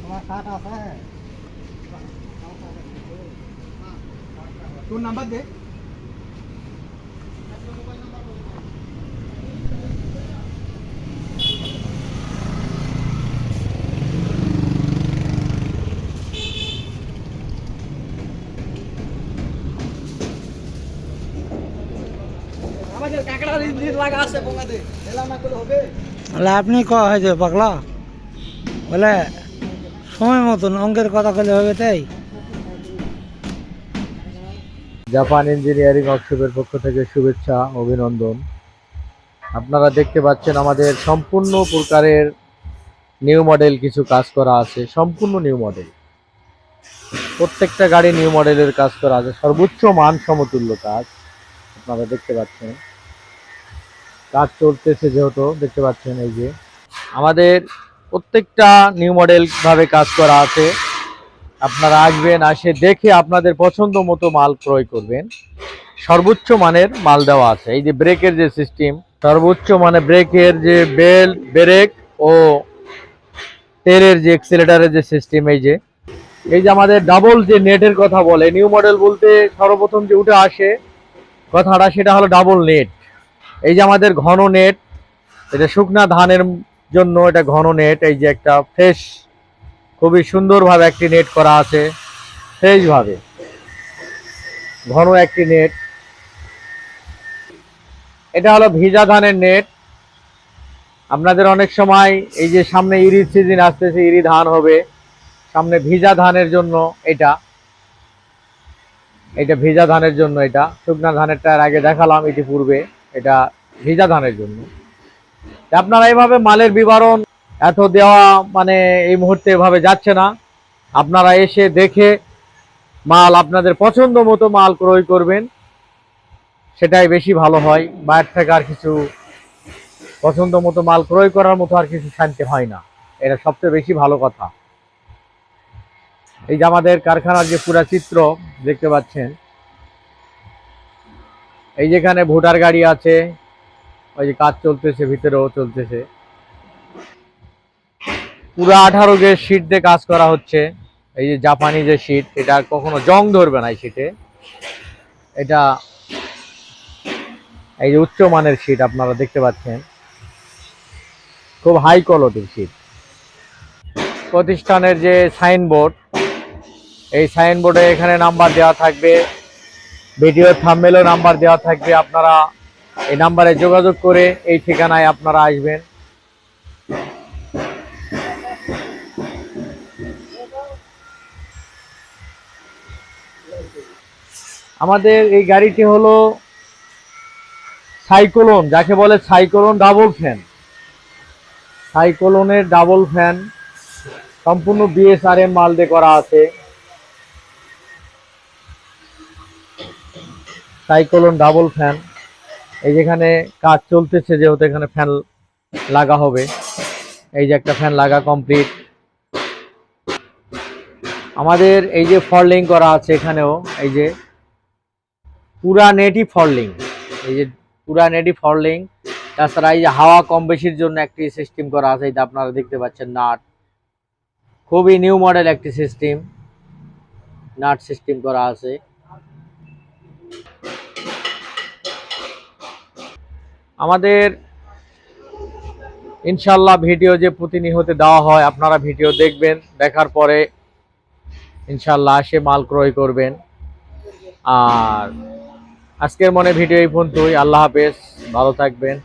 তোমার কাঠ আছে তোর নাম্বার দে আপনি ক হয়েছে পাগলা? বলে, সময় মতন অঙ্কের কথা কলে হবে তাই। জাপান ইঞ্জিনিয়ারিং ওয়ার্কশপের পক্ষ থেকে শুভেচ্ছা, অভিনন্দন। আপনারা দেখতে পাচ্ছেন আমাদের সম্পূর্ণ প্রকারের নিউ মডেল কিছু কাজ করা আছে, সম্পূর্ণ নিউ মডেল। প্রত্যেকটা গাড়ি নিউ মডেলের কাজ করা আছে, সর্বোচ্চ মান সমতুল্য কাজ। আপনারা দেখতে পাচ্ছেন। কাজ চলতেছে যেহেতু, দেখতে পাচ্ছেন এই যে। আমাদের প্রত্যেকটা নিউ মডেল ভাবে কাজ করা আছে। আপনারা আসবেন, আসে দেখে আপনাদের পছন্দ মতো মাল ক্রয় করবেন। সর্বোচ্চ মানের মাল দেওয়া আছে। এই যে ব্রেকের যে সিস্টেম সর্বোচ্চ মানে ব্রেকের যে বেল, ব্রেক ও তেলের যে এক্সেলেটারের যে সিস্টেম এই যে। এই যে আমাদের ডাবল যে নেটের কথা বলে নিউ মডেল বলতে সর্বপ্রথম যে উঠে আসে কথাটা, সেটা হলো ডাবল নেট এই যে আমাদের ঘন নেট এটা শুকনা ধানের জন্য এটা ঘন নেট, এই যে একটা ফ্রেশ খুবই সুন্দরভাবে একটি নেট করা আছে ফ্রেশভাবে ঘন একটি নেট। এটা হলো ভিজা ধানের নেট। আপনাদের অনেক সময় এই যে সামনে ইরি সিজন আসতেছে, ইরি ধান হবে, সামনে ভিজা ধানের জন্য এটা। এটা ভিজা ধানের জন্য এটা। শুকনা ধানেরটা এর আগে দেখালাম ইতিপূর্বে। এটা ভিজা ধানের জন্য। আপনারা এইভাবে মালের বিবরণ এত দেওয়া মানে এই মুহূর্তে এভাবে যাচ্ছে না। আপনারা এসে দেখে মাল আপনাদের পছন্দ মতো মাল ক্রয় করবেন, সেটাই বেশি ভালো হয়। বাইরে থেকে আর কিছু পছন্দ মতো মাল ক্রয় করার মতো আর কিছু শান্তি হয় না। এটা সবচেয়ে বেশি ভালো কথা। এই যে আমাদের কারখানার যে পুরা চিত্র দেখতে পাচ্ছেন এই যেখানে ভোটার গাড়ি আছে, ওই যে কাজ চলতেছে, ভিতরেও চলতেছে। পুরো আঠারো গেজ শীট দিয়ে কাজ করা হচ্ছে, এই যে জাপানি যে শীট এটা কখনো জং ধরবে না এই শীটে এটা এই যে উচ্চ মানের শীট আপনারা দেখতে পাচ্ছেন। খুব হাই কোয়ালিটির শীট প্রতিষ্ঠানের যে সাইনবোর্ড, এই সাইনবোর্ডে এখানে নাম্বার দেওয়া থাকবে। ভিডিও থাম্বেলও নাম্বার দেওয়া থাকবে, আপনারা এই নাম্বারে যোগাযোগ করে এই ঠিকানায় আপনারা আসবেন। আমাদের এই গাড়িটি হলো সাইক্লোন, যাকে বলে সাইক্লোন ডাবল ফ্যান। সাইক্লোনের ডাবল ফ্যান, সম্পূর্ণ বিএসআরএম মাল দিয়ে করা আছে। Cyclone double fan. এই যেখানে কাজ চলতেছে, যেহেতু এখানে ফ্যান লাগা হবে। এই যে একটা ফ্যান লাগা কমপ্লিট। আমাদের এই যে ফরলিং করা আছে এখানেও, এই যে পুরা নেটই ফরলিং। এই যে পুরা নেটই ফরলিং, তাছাড়া এই যে হাওয়া কম বেশির জন্য একটি সিস্টেম করা আছে যে আপনারা দেখতে পাচ্ছেন নাট। খুবই নিউ মডেল একটি সিস্টেম নাট সিস্টেম করা আছে। আমাদের ইনশাল্লাহ ভিডিও যে প্রতিনিয়ত দেওয়া হয়, আপনারা ভিডিও দেখবেন, দেখার পরে ইনশাল্লাহ সে মাল ক্রয় করবেন। আর আজকের মনে ভিডিও এই পর্যন্তই। আল্লাহ হাফেজ। ভালো থাকবেন।